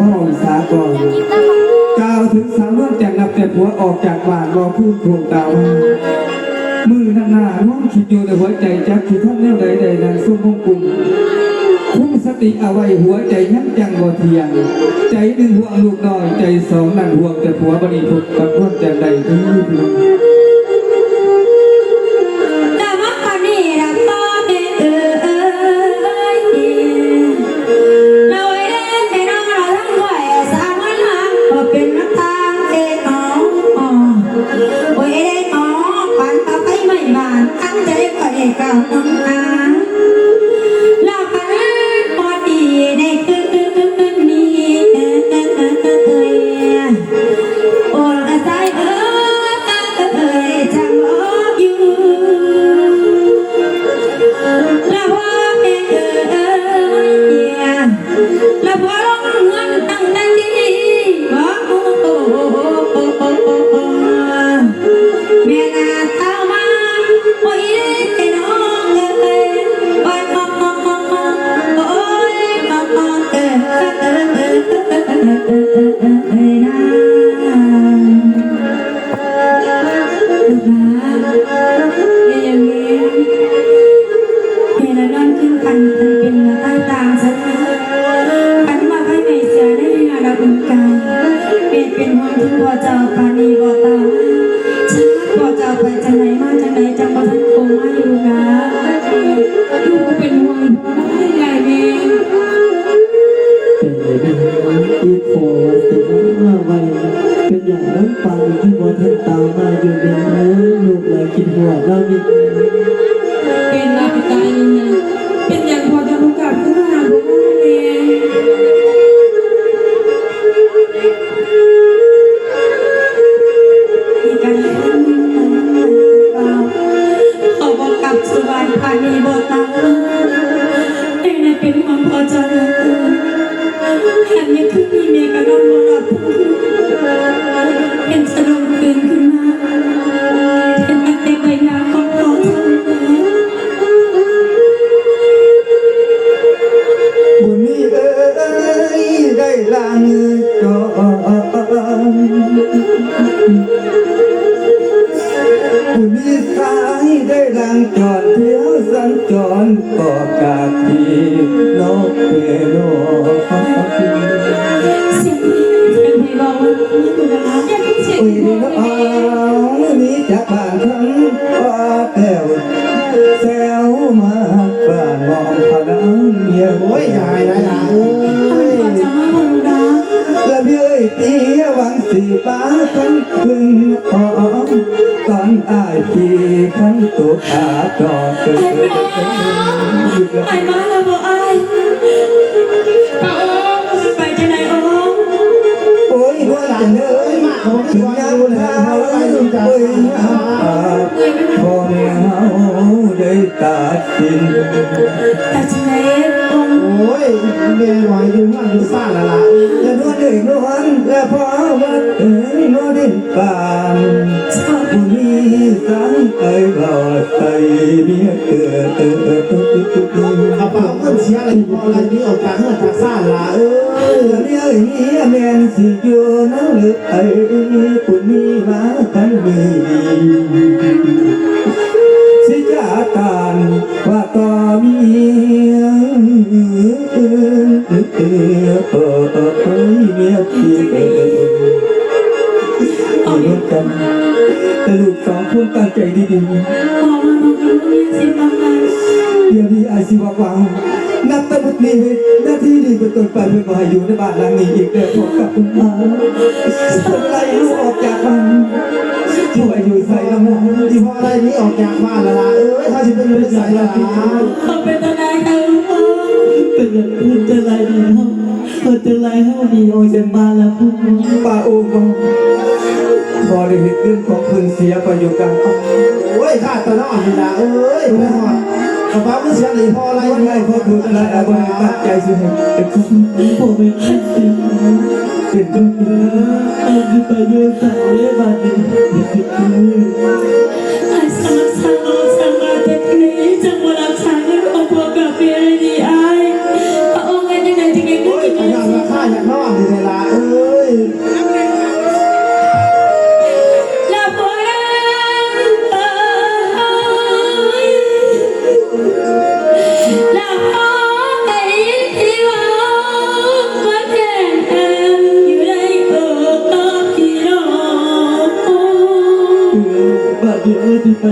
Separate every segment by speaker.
Speaker 1: พ่อสากรกล่าวถึงสาวนวลจากนับแต่ผัวออกจากบ้านรอพูดทวงดาวมือหน้าน้องคิดอยู่ในหัวใจจักคิดท่านแนวใดใดนั้นสุ่มมงกุมคุ้มสติเอาไว้หัวใจยังจังบ่เทียง ใจหนึ่งห่วงลูกน้อยใจสองนั่นห่วงแต่ผัวบดีทุกข์กับนวลจกใดที่พี่น้อง
Speaker 2: Yeah, love you. อุนอ่มีจากบ้านทั้งป่าแก้
Speaker 1: วแซวมาบ้านมองพนังเยี่ย
Speaker 3: โอ้ยายนะยายเอ้ย
Speaker 1: ละเบี้ยตี้วังสีป้าขันพึ่งอ่อนตอนอาพีขันตัวอด
Speaker 2: กิ
Speaker 1: ด
Speaker 3: That's my ยเบลลอยอยู่นั่นอยู่ซ่านละละ
Speaker 1: จะนวดเด็กนวลและพอมัดเอ้ยนวดดินปาน
Speaker 2: ชา
Speaker 1: ตินี้สันไอ้บอดไอ้เมียเกิดเออเออตุ๊กตุ๊กตุ๊กเอา
Speaker 3: ปากมันเสียอะไรพออะไรนี่ออกจากเมื่อจากซ่านละเอ้ย
Speaker 1: เรียกนี้แม่นสิอยู่นั่งหรือไอ้ปุ่นนี้มาทั้งมี สิจาตานว่าต่อมีเออเออเออเออเออเอ้ยเมียพี่เออเอารถกันแต่ลูกสองคนตั้งใจดี
Speaker 2: พอมาบอกว่าสิบประมา
Speaker 1: เดี๋ยวนี้ไอายสิว่าวังนับแตะบุตรนี้หน้าที่นี้เป็นต้นไปเพื่อมาอยู่ในบ้านหลังนี้อีกเด้อพบกับคุณมาคนไล่ลูกออกจากบ้าน ช่วยอยู่ใส่ละมุน
Speaker 3: ที่พออะไรนี่ออกจากบ้านละละเอ้ยถ้าจะเป็นนิสัยละละ
Speaker 2: เขาเป็นตัวไหนกันลูก
Speaker 4: เป็นอย่างพูดจะไรดีเนาะเออจะไรเท่าดีออกจากบ้านแล้วพูด
Speaker 1: ป้าโอ้ก็พอได้เห็นเรื่องของคุณเสียประโยชน์กัน
Speaker 3: โอ้ยข้าตะนอนนี่ละเอ้ยแม่หอดกระเป๋าเสียอะไรพออะไร
Speaker 1: วัน
Speaker 3: นี่
Speaker 1: ไงพอถูกอะไรอาบริตั้งใจสิให้เป็นคน
Speaker 4: ผมเป็นแค่สิ
Speaker 1: เป็นต้นเนื้อ
Speaker 4: เออคือไปยืน Tayo tayo sa lebanin,
Speaker 2: nakikilin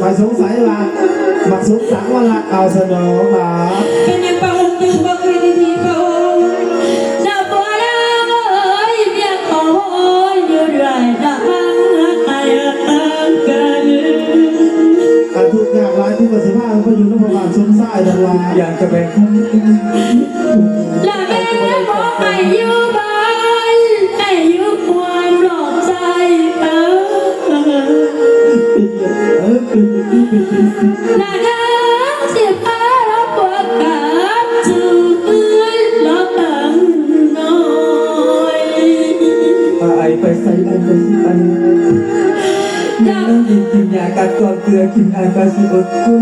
Speaker 2: phải สงสัยว่าบัก
Speaker 4: ส
Speaker 2: งสังว่า
Speaker 3: รักเอาสนองมา
Speaker 2: อยากกิน
Speaker 3: กินยากัดกอน
Speaker 1: เก
Speaker 2: ลือกินอากา
Speaker 4: ศิอ
Speaker 2: ดกุ้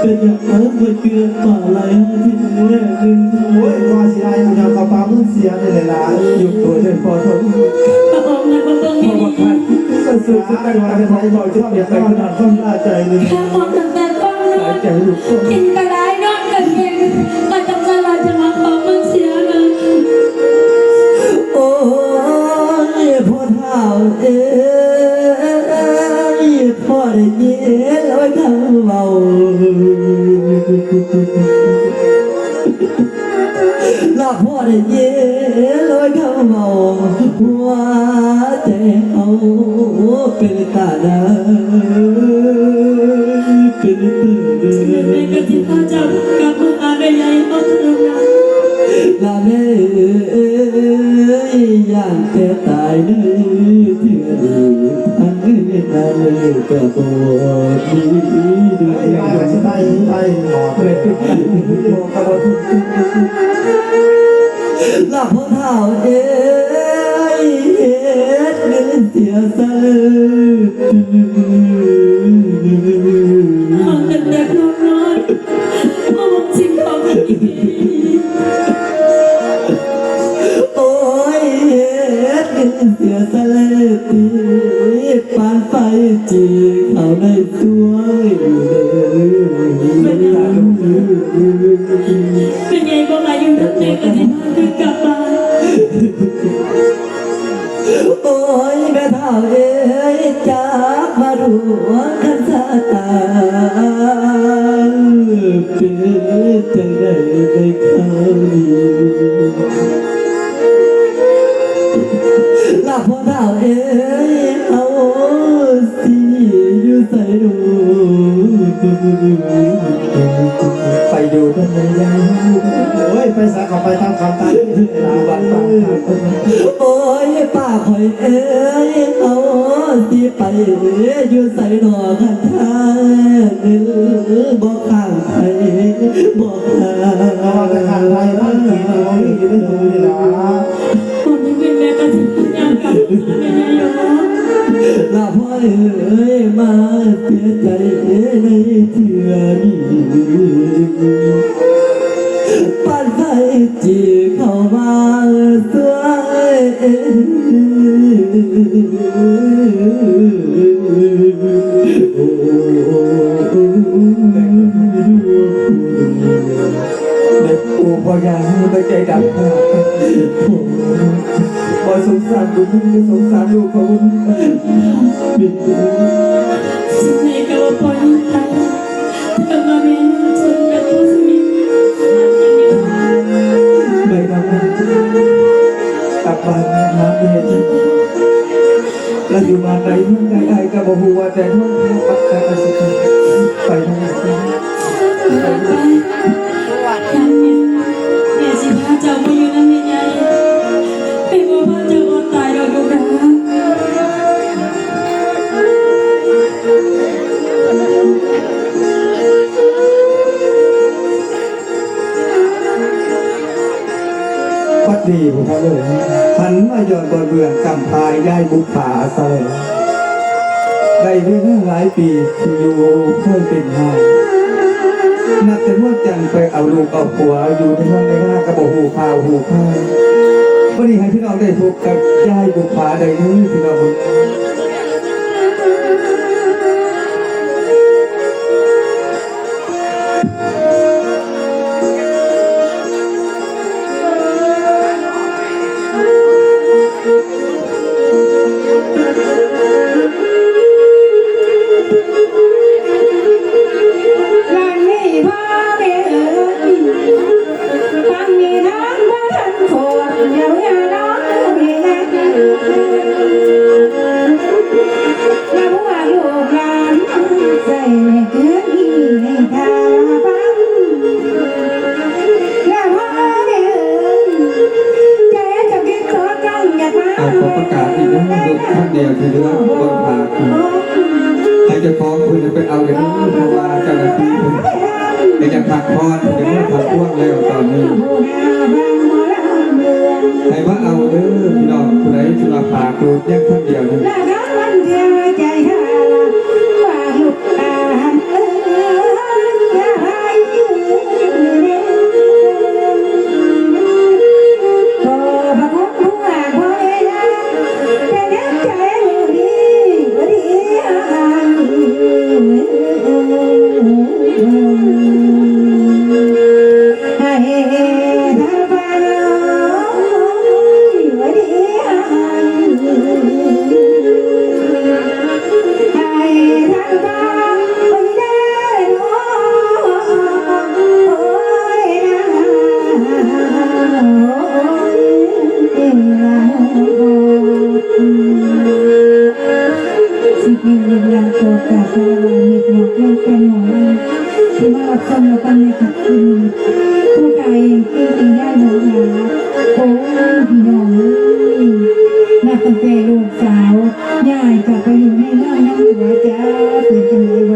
Speaker 2: เป็
Speaker 1: นอย่า
Speaker 2: งนั้นเมื่อเดือนป่าลายห้า
Speaker 1: ที่มึ
Speaker 2: งแร
Speaker 3: กเลยโอ้ย
Speaker 2: ก็เสียดายนะ
Speaker 4: กระ
Speaker 3: ป๋ามึงเสียเลยล่ะหยุ
Speaker 1: ดตัวเดินพอทน
Speaker 2: พระองค์นะพระองค์
Speaker 1: มีก็สุด
Speaker 3: ท้า
Speaker 1: ย
Speaker 3: วั
Speaker 1: นที่
Speaker 3: ไห
Speaker 1: น
Speaker 3: บอกจะเปลี่ยนไปขนาดต้องลาใจเล
Speaker 2: ยพระองค์ตั้งแต่ก้อนนอนกินกระ เย่
Speaker 4: ลอยเข้ามองว่าแต่เอาเป็นตาได้เป็นตา
Speaker 2: ได้กระทิตาจับกับมืออาเบยัยเอาเธอรัก
Speaker 4: ลาเบยย่างแต่ตายดียเถื่อนทั้งนั้นก็ตัวดีด้วย
Speaker 3: ไปไปหมอ
Speaker 1: เลยไปหมอกับทุก
Speaker 4: ลับพ่อเท่าเอ้ยเอ็ดเสียสลือ โอ้ยแม่เท่าเอ้ยจากมารัวขันสาตาเป็นจังไดในคราวนี้ลาพ่อเท่าเอ้ยเอาสิอยู่ใส่ดู
Speaker 1: ไปดูด้นไม้หญ่
Speaker 3: โอ้ยไปสาขอไปทำคำตา
Speaker 1: ลาวันป
Speaker 4: โอ้ยป้าคอยเอ้ยเอที่ไปอยู่ใส่หนอกันทางบอกข้างไทยบอกข้าง
Speaker 3: ไทยบ้านกิยเอาอยู่ในหูนี่ลย
Speaker 2: ตอนนี้เป็นยม่กระถิ่นยังกับแม่ยอ
Speaker 4: ลาพ่อเอ้ยมาเสียใจในเถื่อนี้ปันไฟจีเข้ามาสวยโอ้
Speaker 1: เด็กปู่พ่อยาไปใจดำขนาดพอ สงสารบุญสงสารลูกเขาบุญ
Speaker 2: สิ่งนี้ก็ว่าปอยให้ตายเธอมาเมียนชนกับตัวสมิง
Speaker 1: ไม่นำกลับบ้านหาเมียแล้วอยู่บ้าไหนเมื่อใดไอ้ก็บอกว่าแต่ท่านปักแต่สุดไปทางไหน
Speaker 2: ดี
Speaker 1: ผมเขาเลยหันมาย้อนบนเบืองกำพายได้บุกผาซะเลยได้เรื่องหลายปีที่อยู่เพื่อเป็นหายนับแต่ว่าจันไปเอาลูกเอาผัวอยู่ในห้องในหน้ากระบอกหูพาวหูพายวันนี้ให้พี่น้องได้พบกับยายบุกผาได้นี้พี่น้อง ยกท่านเดียวนึง
Speaker 2: ที่เป็นญาติหนูหาโอ้พี่น้องนับตั้งแต่ลูกสาวย่ายกลับไปอยู่ในเมืองน้ำหัวจ้าเปิดจังเลย